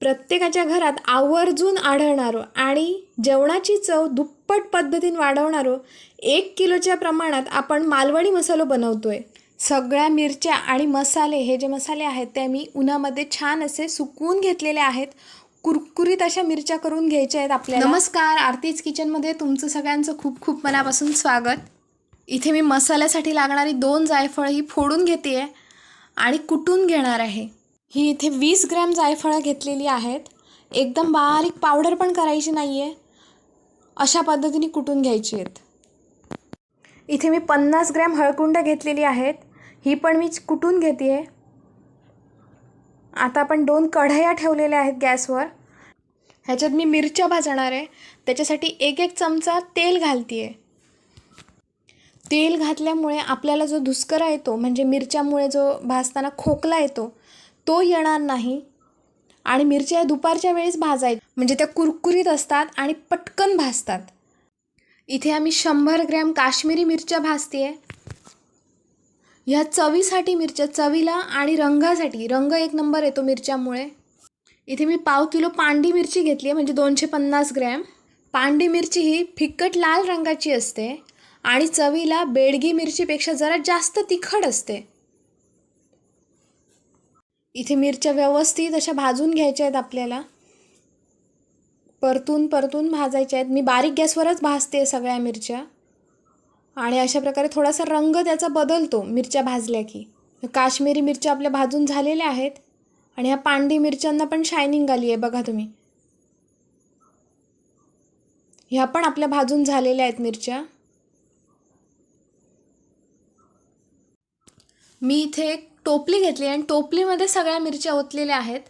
प्रत्येकाच्या घरात आवर्जून आढळणारं आणि जेवणाची चव दुप्पट पद्धतीने वाढवणारं एक किलोच्या प्रमाणात आपण मालवणी मसालो बनवतोय. सगळ्या मिरच्या आणि मसाले हे जे मसाले आहेत ते मी उन्हामध्ये छान असे सुकवून घेतलेले आहेत. कुरकुरीत अशा मिरच्या करून घ्यायच्या आहेत आपल्याला. नमस्कार आरतीज किचनमध्ये तुमचं सगळ्यांचं खूप खूप मनापासून स्वागत. इथे मी मसाल्यासाठी लागणारी दोन जायफळ ही फोडून घेते आहे आणि कुटून घेणार आहे. ही इथे वीस ग्रॅम जायफळं घेतलेली आहेत. एकदम बारीक पावडर पण करायची नाही आहे अशा पद्धतीने कुटून घ्यायची आहेत. इथे मी पन्नास ग्रॅम हळकुंड घेतलेली आहेत. ही पण मी कुटून घेते आहे आता आपण दोन कढया ठेवलेल्या आहेत गॅसवर. ह्याच्यात मी मिरच्या भाजणार आहे. त्याच्यासाठी एक एक चमचा तेल घालते आहे तेल घातल्यामुळे आपल्याला जो धुस्करा येतो म्हणजे मिरच्यामुळे जो भाजताना खोकला येतो तो येणार नाही. आणि मिरच्या दुपारच्या वेळेस भाजायच्या. म्हणजे त्या कुरकुरीत असतात आणि पटकन भाजतात. इथे आम्ही शंभर ग्रॅम काश्मीरी मिरच्या भाजते आहे ह्या चवीसाठी मिरच्या चवीला आणि रंगासाठी. रंग एक नंबर येतो मिरच्यामुळे. इथे मी पाव किलो पांडी मिरची घेतली आहे म्हणजे दोनशे पन्नास ग्रॅम. पांडी मिरची ही फिकट लाल रंगाची असते आणि चवीला बेडगी मिरचीपेक्षा जरा जास्त तिखट असते. इथे मिरच्या व्यवस्थित अशा भाजून घ्यायच्या आहेत आपल्याला. परतून परतून भाजायच्या आहेत. मी बारीक गॅसवरच भाजते सगळ्या मिरच्या. आणि अशा प्रकारे थोडासा रंग त्याचा बदलतो मिरच्या भाजल्या की. काश्मीरी मिरच्या आपल्या भाजून झालेल्या आहेत. आणि ह्या पांढरी मिरच्यांना पण शायनिंग आली आहे बघा तुम्ही. ह्या पण आपल्या भाजून झालेल्या आहेत मिरच्या. मी इथे एक टोपली घेतली आणि टोपलीमध्ये सगळ्या मिरच्या ओतलेल्या आहेत.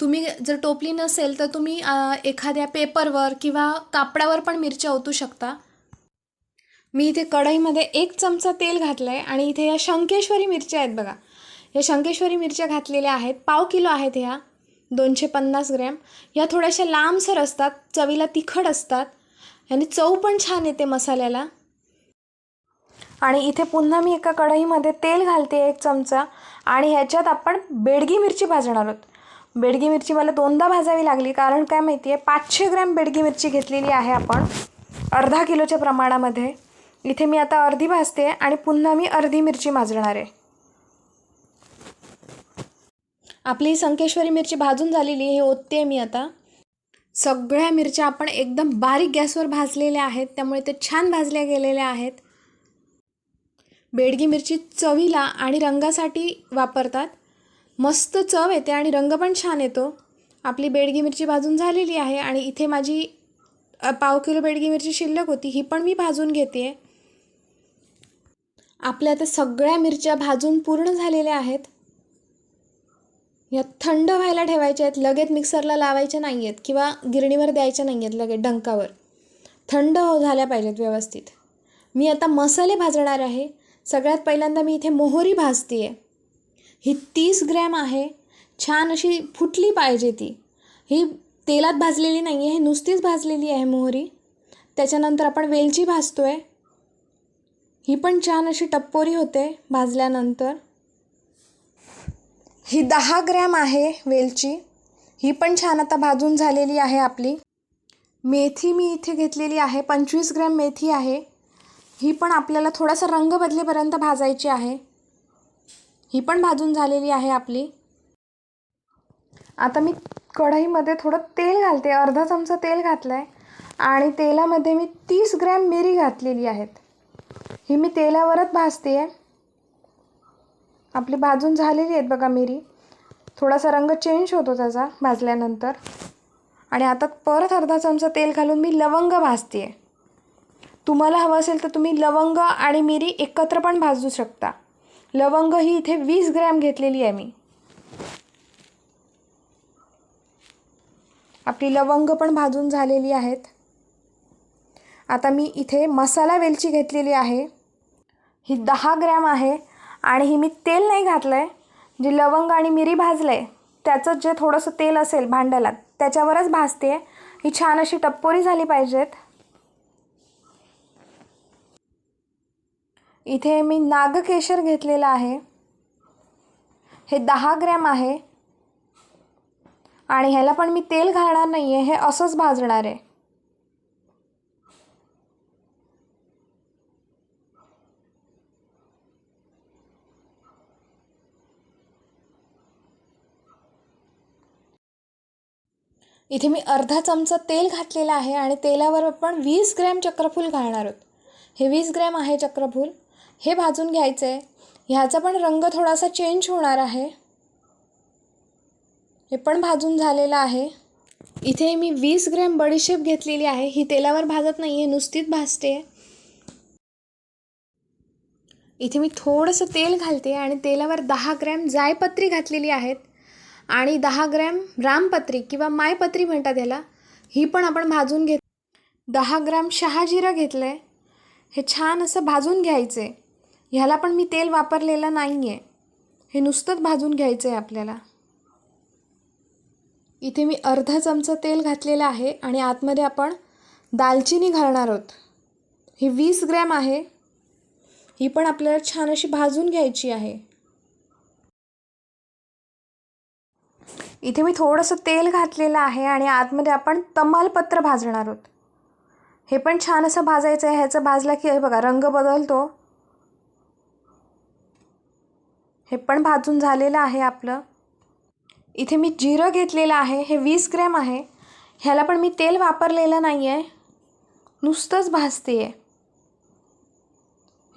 तुम्ही जर टोपली नसेल तर तुम्ही एखाद्या पेपरवर किंवा कापडावर पण मिरच्या ओतू शकता. मी इथे कढईमध्ये एक चमचा तेल घातलं आहे आणि इथे या शंकेश्वरी मिरच्या आहेत बघा. या शंकेश्वरी मिरच्या घातलेल्या आहेत. पाव किलो आहेत ह्या. दोनशे पन्नास ग्रॅम. या थोड्याशा लांबसर असतात. चवीला तिखट असतात. आणि चव पण छान येते मसाल्याला. आणि इथे पुन्हा मी एका कढईमध्ये तेल घालते एक चमचा आणि ह्याच्यात आपण बेडगी मिरची भाजणार आहोत. बेडगी मिरची मला दोनदा भाजावी लागली कारण काय माहिती आहे पाचशे ग्रॅम बेडगी मिरची घेतलेली आहे आपण अर्धा किलोच्या प्रमाणामध्ये. इथे मी आता अर्धी भाजते आणि पुन्हा मी अर्धी मिरची भाजणार आहे. आपली ही संकेश्वरी मिरची भाजून झालेली आहे, हे ओतते मी आता. सगळ्या मिरच्या आपण एकदम बारीक गॅसवर भाजलेल्या आहेत त्यामुळे ते छान भाजल्या गेलेल्या आहेत. बेडगी मिरची चवीला आणि रंगासाठी वापरतात. मस्त चव येते आणि रंग पण छान येतो. आपली बेडगी मिरची भाजून झालेली आहे आणि इथे माझी पाव किलो बेडगी मिरची शिल्लक होती ही पण मी भाजून घेते. आपल्या आता सगळ्या मिरच्या भाजून पूर्ण झालेल्या आहेत. या थंड व्हायला ठेवायच्या आहेत लगेच मिक्सरला लावायच्या नाही आहेत किंवा गिरणीवर द्यायच्या नाही आहेत लगेच डंकावर. थंड हो झाल्या पाहिजेत व्यवस्थित. मी आता मसाले भाजणार आहे. सगळ्यात पहिल्यांदा मी इथे मोहरी भाजते आहे ही तीस ग्रॅम आहे. छान अशी फुटली पाहिजे ती. ही तेलात भाजलेली नाही आहे ही नुसतीच भाजलेली आहे मोहरी. त्याच्यानंतर आपण वेलची भाजतो आहे ही पण छान अशी टप्पोरी होते भाजल्यानंतर. ही दहा ग्रॅम आहे वेलची. ही पण छान आता भाजून झालेली आहे आपली. मेथी मी इथे घेतलेली आहे. पंचवीस ग्रॅम मेथी आहे. ही पण आपल्याला थोडासा रंग बदलेपर्यंत भाजायची आहे. ही पण भाजून झालेली आहे आपली. आता मी कढईमध्ये थोडं तेल घालते. अर्धा चमचा तेल घातलं आहे आणि तेलामध्ये मी तीस ग्रॅम मिरी घातलेली आहेत. ही मी तेलावरच भाजते आहे आपली भाजून झालेली आहेत बघा मिरी. थोडासा रंग चेंज होतो त्याचा भाजल्यानंतर. आणि आता परत अर्धा चमचा तेल घालून मी लवंग भाजते आहे तुम्हाला हवं असेल तर तुम्ही लवंग आणि मिरी एकत्र पण भाजू शकता. लवंग ही इथे वीस ग्रॅम घेतलेली आहे मी. आपली लवंग पण भाजून झालेली आहेत. आता मी इथे मसाला वेलची घेतलेली आहे. ही दहा ग्रॅम आहे आणि ही मी तेल नाही घातलं आहे जे लवंग आणि मिरी भाजलं आहे त्याचं जे थोडंसं तेल असेल भांड्याला त्याच्यावरच भाजते ही छान अशी टप्पोरी झाली पाहिजेत. इथे मी नागकेशर घेतलेलं आहे. हे दहा ग्रॅम आहे. आणि ह्याला पण मी तेल घालणार नाही आहे हे असंच भाजणार आहे. इथे मी अर्धा चमचा तेल घातलेला आहे आणि तेलावर आपण वीस ग्रॅम चक्रफूल घालणार आहोत. हे वीस ग्रॅम आहे चक्रफूल. हे भाजून घ्यायचं आहे ह्याचा पण रंग थोडासा चेंज होणार आहे. हे पण भाजून झालेलं आहे. इथे मी वीस ग्रॅम बडीशेप घेतलेली आहे. ही तेलावर भाजत नाही आहे नुसतीच भाजते. इथे मी थोडंसं तेल घालते आणि तेलावर दहा ग्रॅम जायपत्री घातलेली आहेत. आणि दहा ग्रॅम रामपत्री किंवा मायपत्री म्हणतात याला ही पण आपण भाजून घेत दहा ग्रॅम शहाजिरं घेतलं आहे हे छान असं भाजून घ्यायचं आहे ह्याला पण मी तेल वापरलेलं नाही आहे हे नुसतंच भाजून घ्यायचं आहे आपल्याला. इथे मी अर्धा चमचा तेल घातलेलं आहे आणि आतमध्ये आपण दालचिनी घालणार आहोत. ही वीस ग्रॅम आहे. ही पण आपल्याला छान अशी भाजून घ्यायची आहे. इथे मी थोडंसं तेल घातलेलं आहे आणि आतमध्ये आपण तमालपत्र भाजणार आहोत. हे पण छान असं भाजायचं आहे. ह्याचं भाजला की बघा रंग बदलतो. हे पण भाजून झालेलं आहे आपलं. इथे मी जिरं घेतलेलं आहे हे वीस ग्रॅम आहे. ह्याला पण मी तेल वापरलेलं नाही आहे नुसतंच भाजते आहे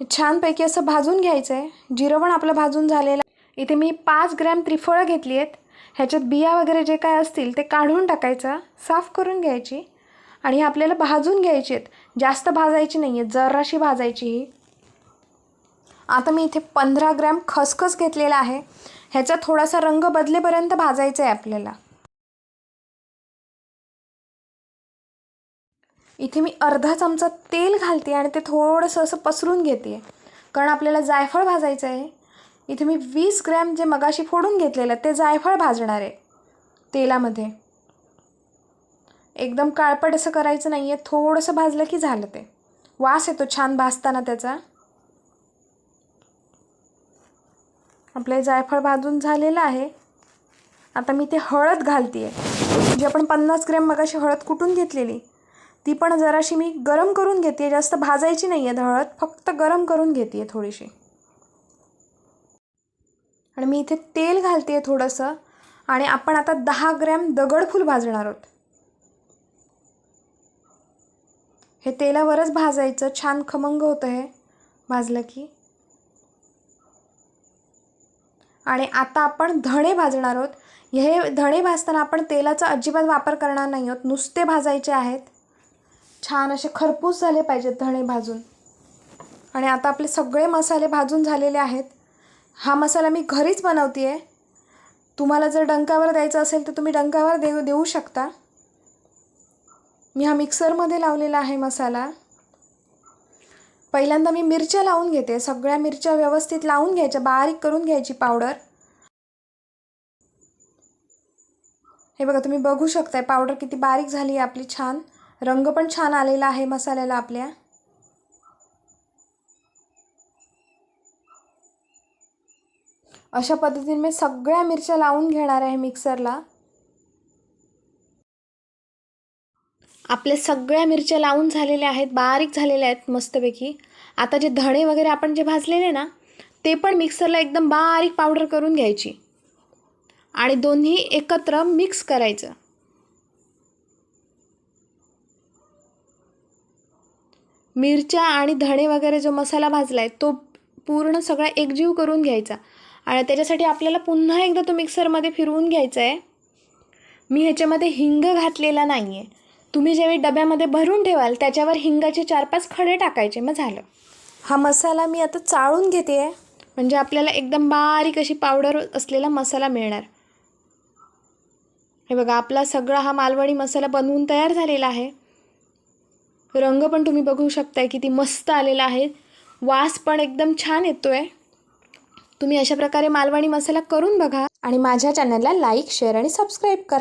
हे छानपैकी असं भाजून घ्यायचं आहे जिरं पण आपलं भाजून झालेलं आहे. इथे मी पाच ग्रॅम त्रिफळं घेतली आहेत ह्याच्यात बिया वगैरे जे काय असतील ते काढून टाकायचं साफ करून घ्यायची. आणि आपल्याला भाजून घ्यायची आहेत जास्त भाजायची नाही आहे जराशी भाजायची ही. आता मी इथे पंधरा ग्रॅम खसखस घेतलेला आहे. ह्याचा थोडासा रंग बदलेपर्यंत भाजायचा आहे आपल्याला. इथे मी अर्धा चमचा तेल घालते आणि ते थोडंसं असं पसरून घेते. कारण आपल्याला जायफळ भाजायचं आहे इथे मी वीस ग्रॅम जे मगाशी फोडून घेतलेलं ते जायफळ भाजणार आहे तेलामध्ये. एकदम काळपट असं करायचं नाही आहे थोडंसं भाजलं की झालं ते. वास येतो छान भाजताना त्याचा. आपले जायफळ भाजून झालेलं आहे. आता मी ते हळद घालते आहे जी आपण पन्नास ग्रॅम मगाशी हळद कुटून घेतलेली? ती पण जराशी मी गरम करून घेते जास्त भाजायची नाही आहे हळद. फक्त गरम करून घेते आहे थोडीशी. आणि मी इथे तेल घालते आहे थोडंसं. आणि आपण आता दहा ग्रॅम दगडफूल भाजणार आहोत. हे तेलावरच भाजायचं. छान खमंग होतं हे. भाजलं की. आणि आता आपण धणे भाजणार आहोत. हे धणे भाजताना आपण तेलाचा अजिबात वापर करणार नाही आहोत. नुसते भाजायचे आहेत. छान असे खरपूस झाले पाहिजेत धणे भाजून. आणि आता आपले सगळे मसाले भाजून झालेले आहेत. हा मसाला मी घरीच बनवते आहे तुम्हाला जर डंकावर द्यायचं असेल तर तुम्ही डंकावर देऊ देऊ शकता. मी हा मिक्सरमध्ये लावलेला आहे मसाला. पहिल्यांदा मी मिरच्या लावून घेते. सगळ्या मिरच्या व्यवस्थित लावून घ्यायच्या. बारीक करून घ्यायची पावडर. हे बघा तुम्ही बघू शकताय पावडर किती बारीक झाली आहे आपली छान. रंग पण छान आलेला आहे मसाल्याला आपल्या. अशा पद्धतीने मी सगळ्या मिरच्या लावून घेणार आहे मिक्सरला. आपल्या सगळ्या मिरच्या लावून झालेल्या आहेत बारीक झालेल्या आहेत मस्तपैकी. आता जे धणे वगैरे आपण जे भाजलेले ना ते पण मिक्सरला एकदम बारीक पावडर करून घ्यायची. आणि दोन्ही एकत्र मिक्स करायचं. मिरच्या आणि धणे वगैरे जो मसाला भाजला आहे तो पूर्ण सगळा एकजीव करून घ्यायचा. आणि त्याच्यासाठी आपल्याला पुन्हा एकदा तो मिक्सरमध्ये फिरवून घ्यायचा आहे मी ह्याच्यामध्ये हिंग घातलेला नाही आहे तुम्ही ज्यावेळी डब्यामध्ये भरून ठेवाल त्याच्यावर हिंगाचे चार पाच खडे टाकायचे मग झालं. हा मसाला मी आता चाळून घेते. आहे म्हणजे आपल्याला एकदम बारीक अशी पावडर असलेला मसाला मिळणार. हे बघा आपला सगळा हा मालवणी मसाला बनवून तयार झालेला आहे. रंग पण तुम्ही बघू शकताय किती मस्त आलेला आहे. वास पण एकदम छान येतो आहे तुम्ही अशा प्रकारे मालवणी मसाला करून बघा आणि माझ्या चॅनलला लाईक शेअर आणि सबस्क्राईब करा.